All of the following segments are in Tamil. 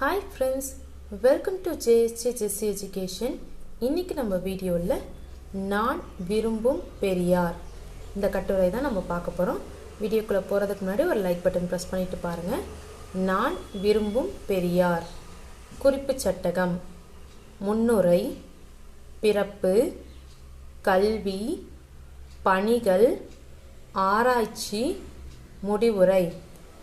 Hi friends welcome to JSJ Jessy education இன்றைக்கி நம்ம வீடியோவில் நான் விரும்பும் பெரியார். இந்த கட்டுரை தான் நம்ம பார்க்க போகிறோம் வீடியோக்குள்ளே போகிறதுக்கு முன்னாடி ஒரு லைக் பட்டன் ப்ரெஸ் பண்ணிட்டு பாருங்கள் நான் விரும்பும் பெரியார். குறிப்பு சட்டகம். முன்னுரை பிறப்பு கல்வி பணிகள் ஆராய்ச்சி முடிவுரை.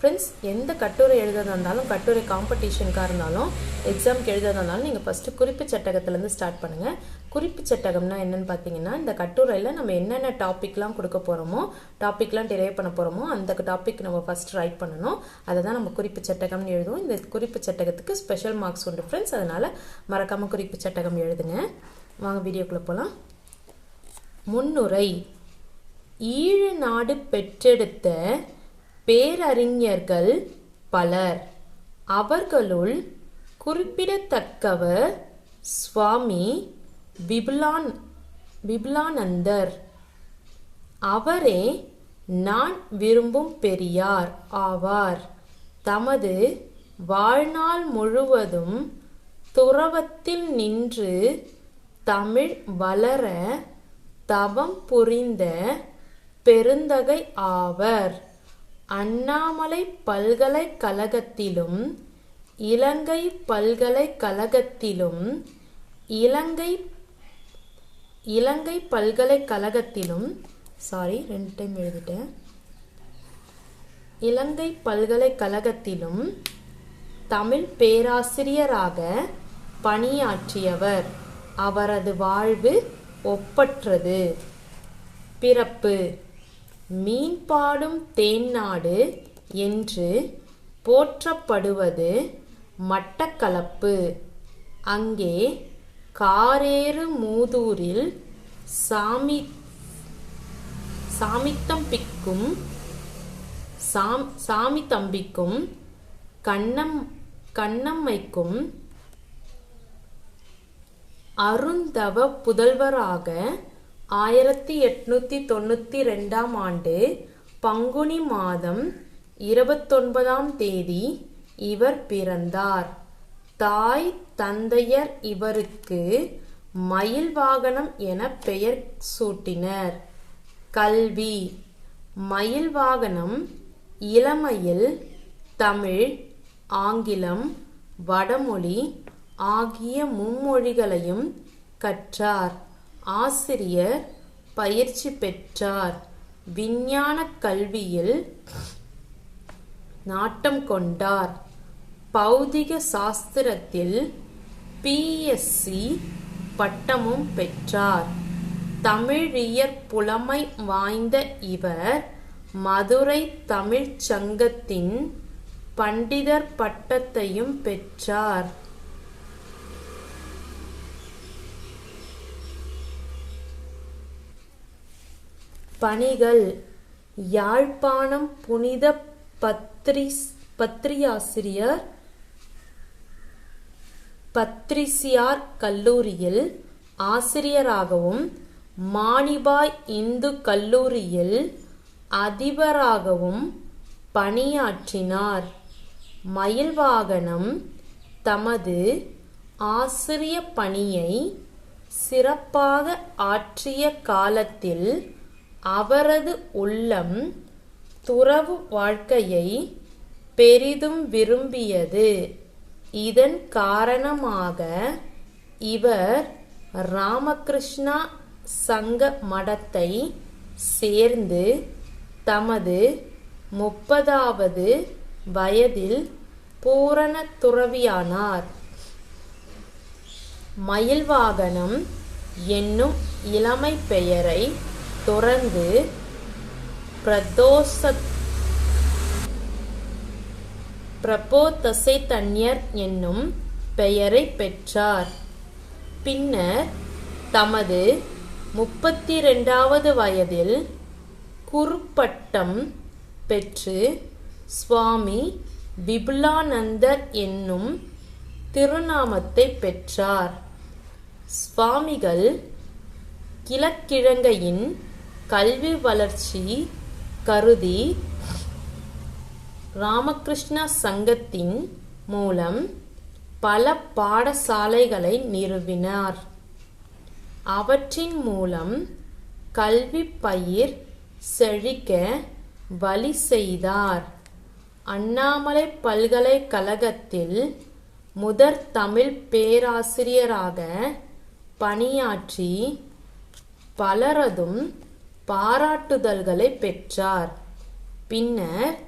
ஃப்ரெண்ட்ஸ் எந்த கட்டுரை எழுதுறதா இருந்தாலும் கட்டுரை காம்படிஷனுக்காக இருந்தாலும் எக்ஸாம்க்கு எழுதுறதா இருந்தாலும் நீங்கள் ஃபஸ்ட்டு குறிப்பு சட்டகத்துலேருந்து ஸ்டார்ட் பண்ணுங்கள் குறிப்பு சட்டகம்னா என்னென்னு பார்த்தீங்கன்னா இந்த கட்டுரையில் நம்ம என்னென்ன டாப்பிக்லாம் கொடுக்க போகிறோமோ டாப்பிக்லாம் டெரைவ் பண்ண போகிறோமோ அந்த டாபிக் நம்ம ஃபஸ்ட் ரைட் பண்ணணும். அதை தான் நம்ம குறிப்பு சட்டகம்னு எழுதுவோம். இந்த குறிப்பு சட்டகத்துக்கு ஸ்பெஷல் மார்க்ஸ் உண்டு ஃப்ரெண்ட்ஸ் அதனால் மறக்காமல் குறிப்பு சட்டகம் எழுதுங்க. வாங்க வீடியோக்குள்ளே போகலாம் முன்னுரை. ஈழ நாடு பெற்றெடுத்த பேரறிஞர்கள் பலர். அவர்களுள் குறிப்பிடத்தக்கவர் சுவாமி விபுலான் விபுலானந்தர். அவரே நான் விரும்பும் பெரியார் ஆவார். தமது வாழ்நாள் முழுவதும் துறவத்தில் நின்று தமிழ் வளர தவம் புரிந்த பெருந்தகை ஆவர். அண்ணாமலை பல்கலைக்கழகத்திலும் இலங்கை பல்கலைக்கழகத்திலும் இலங்கை இலங்கை பல்கலைக்கழகத்திலும் சாரி ரெண்டு டைம் எழுதிட்டேன். இலங்கை பல்கலைக்கழகத்திலும் தமிழ் பேராசிரியராக பணியாற்றியவர். அவரது வாழ்வு ஒப்பற்றது. பிறப்பு மீன்பாடும் தேன்நாடு என்று போற்றப்படுவது மட்டக்களப்பு. அங்கே காரேறு மூதூரில் சாமி சாமித்தம்பிக்கும் சாம் சாமி தம்பிக்கும் கண்ணம் கண்ணம்மைக்கும் அருந்தவ புதல்வராக ஆயிரத்தி எட்நூத்தி தொண்ணூத்தி ரெண்டாம் ஆண்டு பங்குனி மாதம் இருபத்தொன்பதாம் தேதி இவர் பிறந்தார். தாய் தந்தையர் இவருக்கு மயில் வாகனம் என பெயர் சூட்டினர். கல்வி. மயில் வாகனம் இளமையில் தமிழ் ஆங்கிலம் வடமொழி ஆகிய மும்மொழிகளையும் கற்றார். ஆசிரியர் பயிற்சி பெற்றார். விஞ்ஞான கல்வியில் நாட்டம் கொண்டார். பௌதிக சாஸ்திரத்தில் பிஎஸ்சி பட்டமும் பெற்றார். தமிழியற் புலமை வாய்ந்த இவர் மதுரை தமிழ்ச் சங்கத்தின் பண்டிதர் பட்டத்தையும் பெற்றார். பணிகள் யாழ்ப்பாணம் புனித பத்ரிஸ் பத்ரியாசிரியர் பத்ரிசியார் கல்லூரியில் ஆசிரியராகவும் மானிபாய் இந்து கல்லூரியில் அதிபராகவும் பணியாற்றினார். மயில்வாகனம் தமது ஆசிரிய பணியை சிறப்பாக ஆற்றிய காலத்தில் அவரது உள்ளம் துறவு வாழ்க்கையை பெரிதும் விரும்பியது. இதன் காரணமாக இவர் ராமகிருஷ்ணா சங்க மடத்தை சேர்ந்து தமது முப்பதாவது வயதில் பூரண துறவியானார். மயில்வாகனம் என்னும் இளமை பெயரை துறந்து பிரதோஷ பிரபோதசை தன்யர் என்னும் பெயரை பெற்றார். பின்னர் தமது முப்பத்தி ரெண்டாவது வயதில் குறுப்பட்டம் பெற்று சுவாமி விபுலானந்தர் என்னும் திருநாமத்தை பெற்றார். சுவாமிகள் கிழக்கிழங்கையின் கல்வி வளர்ச்சி கருதி ராமகிருஷ்ண சங்கத்தின் மூலம் பல பாடசாலைகளை நிறுவினார். அவற்றின் மூலம் கல்வி பயிர் செழிக்க வழி செய்தார். அண்ணாமலை பல்கலைக்கழகத்தில் முதற் தமிழ் பேராசிரியராக பணியாற்றி பலரதும் பாராட்டுதல்களை பெற்றார். பின்னர்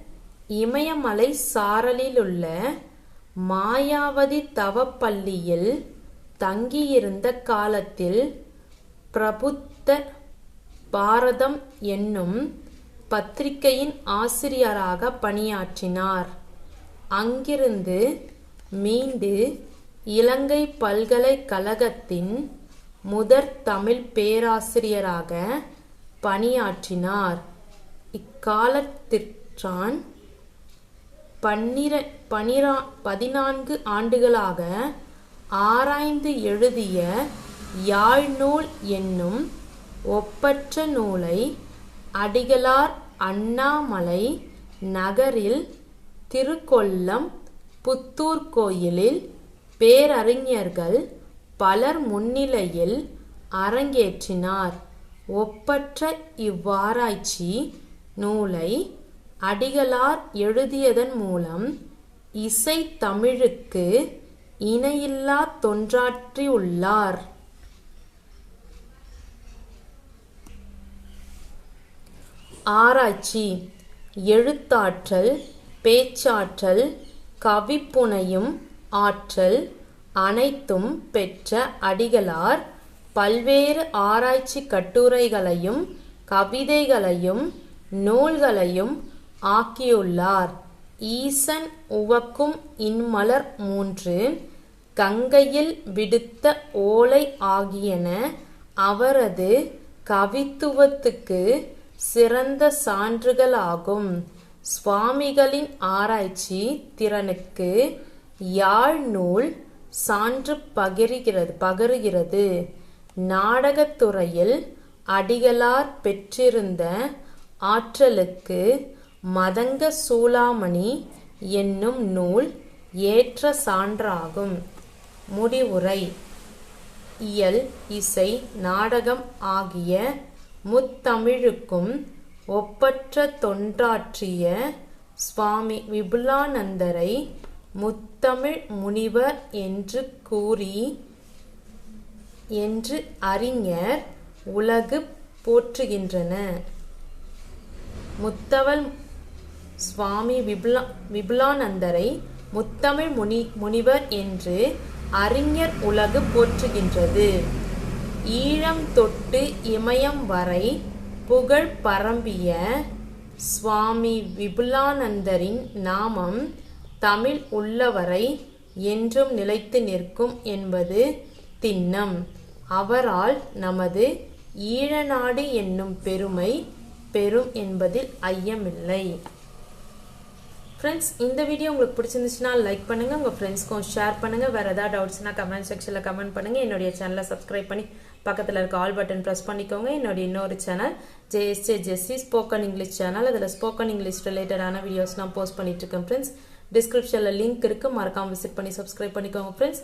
இமயமலை சாரலிலுள்ள மாயாவதி தவப்பள்ளியில் தங்கியிருந்த காலத்தில் பிரபுத்த பாரதம் என்னும் பத்திரிகையின் ஆசிரியராக பணியாற்றினார். அங்கிருந்து மீண்டு இலங்கை பல்கலைக்கழகத்தின் முதற் தமிழ் பேராசிரியராக பணியாற்றினார். இக்காலத்திற்றான் பன்னிர பனிரா பதினான்கு ஆண்டுகளாக ஆராய்ந்து எழுதிய யாழ்நூல் என்னும் ஒப்பற்ற நூலை அடிகளார் அண்ணாமலை நகரில் திருக்கொல்லம் புத்தூர் கோயிலில் பேரறிஞர்கள் பலர் முன்னிலையில் அரங்கேற்றினார். ஒப்பற்ற இவ்வாராய்ச்சி நூலை அடிகளார் எழுதியதன் மூலம் இசை தமிழுக்கு இணையில்லா தொன்றாற்றியுள்ளார். ஆராய்ச்சி எழுத்தாற்றல் பேச்சாற்றல் கவிப்புனையும் ஆற்றல் அனைத்தும் பெற்ற அடிகளார் பல்வேறு ஆராய்ச்சி கட்டுரைகளையும் கவிதைகளையும் நூல்களையும் ஆக்கியுள்ளார். ஈசன் உவக்கும் இன்மலர் மூன்று கங்கையில் விடுத்த ஓலை ஆகியன அவரது கவித்துவத்துக்கு சிறந்த சான்றுகளாகும். சுவாமிகளின் ஆராய்ச்சி திறனுக்கு யாழ் நூல் சான்று பகிர்கிறது பகருகிறது. நாடகத்துறையில் அடிகளார் பெற்றிருந்த ஆற்றலுக்கு மதங்க சூளாமணி என்னும் நூல் ஏற்ற சான்றாகும். முடிவுரை. இயல் இசை நாடகம் ஆகிய முத்தமிழுக்கும் ஒப்பற்ற தொண்டாற்றிய சுவாமி விபுலானந்தரை முத்தமிழ் முனிவர் என்று கூறி என்று அறிஞர் உலகு போற்றுகின்றன. முத்தவல் சுவாமி விபுலா விபுலானந்தரை முத்தமிழ் முனி முனிவர் என்று அறிஞர் உலகு போற்றுகின்றது. ஈழம் தொட்டு இமயம் வரை புகழ் பரம்பிய சுவாமி விபுலானந்தரின் நாமம் தமிழ் உள்ளவரை என்றும் நிலைத்து நிற்கும் என்பது திண்ணம். அவரால் நமது ஈழநாடு என்னும் பெருமை பெறும் என்பதில் ஐயமில்லை. ஃப்ரெண்ட்ஸ் இந்த வீடியோ உங்களுக்கு பிடிச்சிருந்துச்சுன்னா லைக் பண்ணுங்கள் உங்கள் ஃப்ரெண்ட்ஸ்க்கும் ஷேர் பண்ணுங்கள் வேறு ஏதாவது டவுட்ஸ்னா கமெண்ட் செக்ஷனில் கமெண்ட் பண்ணுங்கள் என்னுடைய சேனலை சப்ஸ்கிரைப் பண்ணி பக்கத்தில் இருக்க ஆல் பட்டன் ப்ரெஸ் பண்ணிக்கோங்க. என்னுடைய இன்னொரு channel JSJ Jessy spoken English channel அதில் ஸ்போக்கன் இங்கிலீஷ் ரிலேட்டடான வீடியோஸ் நான் போஸ்ட் பண்ணிட்டுருக்கேன் ஃப்ரெண்ட்ஸ் டிஸ்கிரிப்ஷனில் லிங்க் இருக்குது மறக்காமல் விசிட் பண்ணி சப்ஸ்கிரைப் பண்ணிக்கோங்க friends